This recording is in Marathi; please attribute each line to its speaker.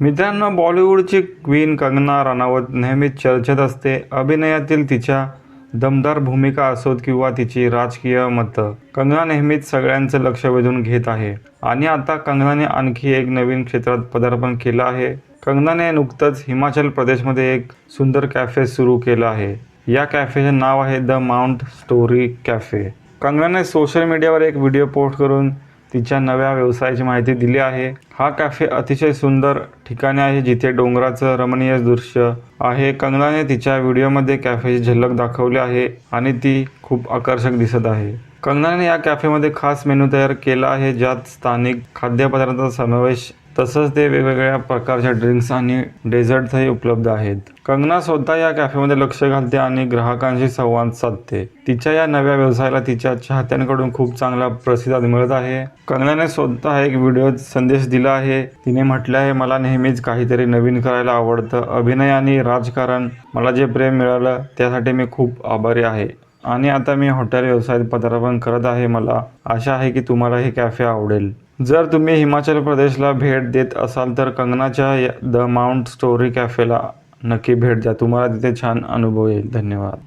Speaker 1: मित्रांनो बॉलिवूडची क्वीन कंगना राणावत नेहमीच चर्चेत असते. अभिनयातील तिच्या दमदार भूमिका असोत किंवा तिची राजकीय मतं. कंगना नेहमीच सगळ्यांचं लक्ष वेधून घेत आहे. आणि आता कंगनाने आणखी एक नवीन क्षेत्रात पदार्पण केलं आहे. कंगनाने नुकतंच हिमाचल प्रदेशमध्ये एक सुंदर कॅफे सुरू केलं आहे. या कॅफेचे नाव आहे द माउंट स्टोरी कॅफे. कंगनाने सोशल मीडियावर एक व्हिडिओ पोस्ट करून तिच्या नव्या व्यवसायाची माहिती दिली आहे. हा कॅफे अतिशय सुंदर ठिकाणी आहे जिथे डोंगराचं रमणीय दृश्य आहे. कंगनाने तिच्या व्हिडिओमध्ये कॅफेची झलक दाखवली आहे आणि ती खूप आकर्षक दिसत आहे. कंगनाने या कॅफेमध्ये खास मेनू तयार केला आहे ज्यात स्थानिक खाद्यपदार्थांचा समावेश तसंच ते वेगवेगळ्या प्रकारच्या ड्रिंक्स आणि डेझर्टही उपलब्ध आहेत. कंगना स्वतः या कॅफेमध्ये लक्ष घालते आणि ग्राहकांशी संवाद साधते. तिच्या या नव्या व्यवसायाला तिच्या चाहत्यांकडून खूप चांगला प्रतिसाद मिळत आहे. कंगनाने स्वतः एक व्हिडिओ संदेश दिला आहे. तिने म्हटलं आहे मला नेहमीच काहीतरी नवीन करायला आवडतं. अभिनय आणि राजकारण मला जे प्रेम मिळालं त्यासाठी मी खूप आभारी आहे. आणि आता मी हॉटेल व्यवसायात पदार्पण करत आहे. मला आशा आहे की तुम्हाला हे कॅफे आवडेल. जर तुम्ही हिमाचल प्रदेशला भेट देत असाल तर कंगनाच्या द माउंट स्टोरी कॅफेला नक्की भेट द्या. तुम्हाला तिथे छान अनुभव येईल. धन्यवाद.